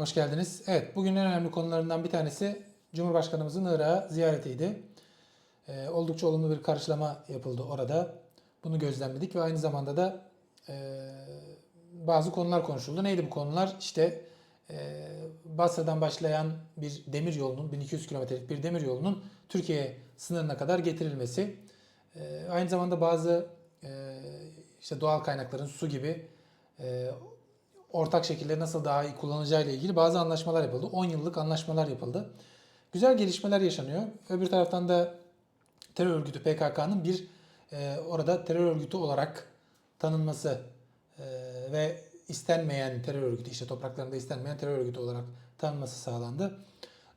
Hoş geldiniz. Evet, bugün en önemli konularından bir tanesi Cumhurbaşkanımızın Irak'a ziyaretiydi. Ee, oldukça olumlu bir karşılama yapıldı orada. Bunu gözlemledik ve aynı zamanda da e, bazı konular konuşuldu. Neydi bu konular? İşte e, Basra'dan başlayan bir demir yolunun, 1200 kilometrelik bir demir yolunun Türkiye sınırına kadar getirilmesi. E, aynı zamanda bazı e, işte doğal kaynakların su gibi e, ortak şekilde nasıl daha iyi kullanacağı ile ilgili bazı anlaşmalar yapıldı. 10 yıllık anlaşmalar yapıldı. Güzel gelişmeler yaşanıyor. Öbür taraftan da terör örgütü PKK'nın bir e, orada terör örgütü olarak tanınması e, ve istenmeyen terör örgütü işte topraklarında istenmeyen terör örgütü olarak tanınması sağlandı.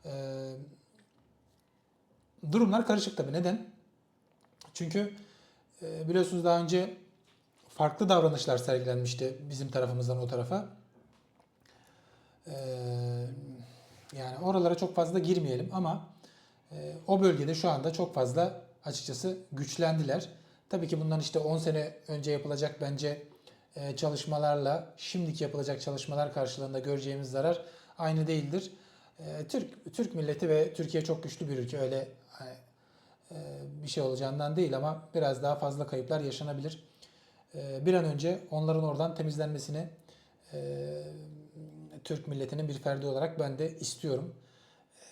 E, durumlar karışık tabii. Neden? Çünkü e, biliyorsunuz daha önce farklı davranışlar sergilenmişti bizim tarafımızdan o tarafa. Ee, yani oralara çok fazla girmeyelim ama e, o bölgede şu anda çok fazla açıkçası güçlendiler. Tabii ki bundan işte 10 sene önce yapılacak bence e, çalışmalarla şimdiki yapılacak çalışmalar karşılığında göreceğimiz zarar aynı değildir. E, Türk Türk milleti ve Türkiye çok güçlü bir ülke öyle hani, e, bir şey olacağından değil ama biraz daha fazla kayıplar yaşanabilir. E, bir an önce onların oradan temizlenmesini e, Türk milletinin bir ferdi olarak ben de istiyorum.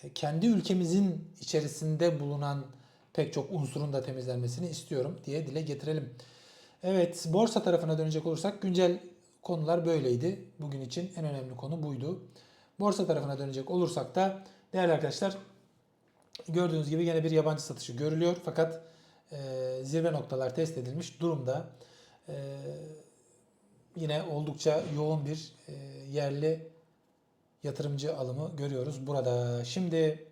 E, Kendi ülkemizin içerisinde bulunan pek çok unsurun da temizlenmesini istiyorum diye dile getirelim. Evet, borsa tarafına dönecek olursak güncel konular böyleydi. Bugün için en önemli konu buydu. Borsa tarafına dönecek olursak da değerli arkadaşlar gördüğünüz gibi yine bir yabancı satışı görülüyor. Fakat e, zirve noktalar test edilmiş durumda. E, yine oldukça yoğun bir e, yerli yatırımcı alımı görüyoruz burada. Şimdi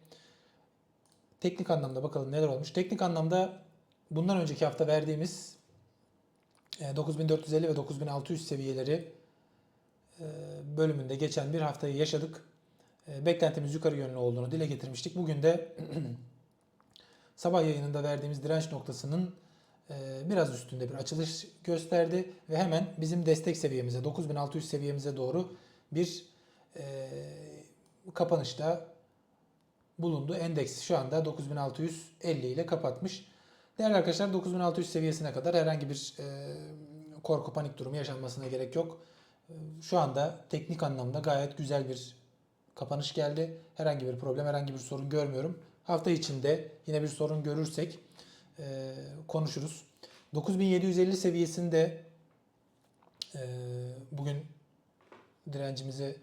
teknik anlamda bakalım neler olmuş. Teknik anlamda bundan önceki hafta verdiğimiz e, 9450 ve 9600 seviyeleri e, bölümünde geçen bir haftayı yaşadık. E, Beklentimiz yukarı yönlü olduğunu dile getirmiştik. Bugün de sabah yayınında verdiğimiz direnç noktasının e, biraz üstünde bir açılış gösterdi ve hemen bizim destek seviyemize 9600 seviyemize doğru bir e, kapanışta bulundu. Endeks şu anda 9650 ile kapatmış. Değerli arkadaşlar 9600 seviyesine kadar herhangi bir e, korku panik durumu yaşanmasına gerek yok. E, Şu anda teknik anlamda gayet güzel bir kapanış geldi. Herhangi bir problem, herhangi bir sorun görmüyorum. Hafta içinde yine bir sorun görürsek e, konuşuruz. 9750 seviyesinde e, bugün direncimizi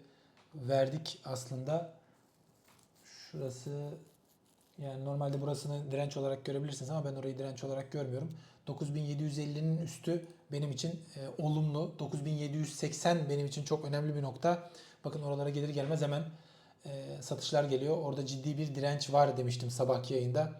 verdik aslında. Şurası yani normalde burasını direnç olarak görebilirsiniz ama ben orayı direnç olarak görmüyorum. 9750'nin üstü benim için e, olumlu. 9780 benim için çok önemli bir nokta. Bakın oralara gelir gelmez hemen e, satışlar geliyor. Orada ciddi bir direnç var demiştim sabahki yayında.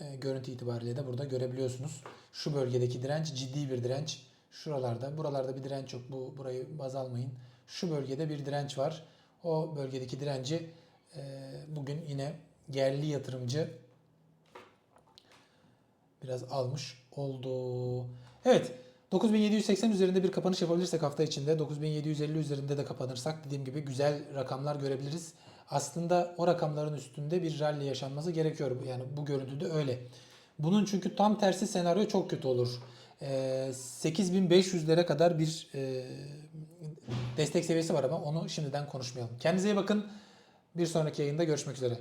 E, görüntü itibariyle de burada görebiliyorsunuz. Şu bölgedeki direnç ciddi bir direnç. Şuralarda, buralarda bir direnç yok. Bu burayı baz almayın. Şu bölgede bir direnç var. O bölgedeki direnci e, bugün yine yerli yatırımcı biraz almış oldu. Evet. 9780 üzerinde bir kapanış yapabilirsek hafta içinde 9750 üzerinde de kapanırsak dediğim gibi güzel rakamlar görebiliriz. Aslında o rakamların üstünde bir rally yaşanması gerekiyor. Yani bu görüntüde öyle. Bunun çünkü tam tersi senaryo çok kötü olur. Ee, 8500'lere kadar bir e, destek seviyesi var ama onu şimdiden konuşmayalım. Kendinize iyi bakın. Bir sonraki yayında görüşmek üzere.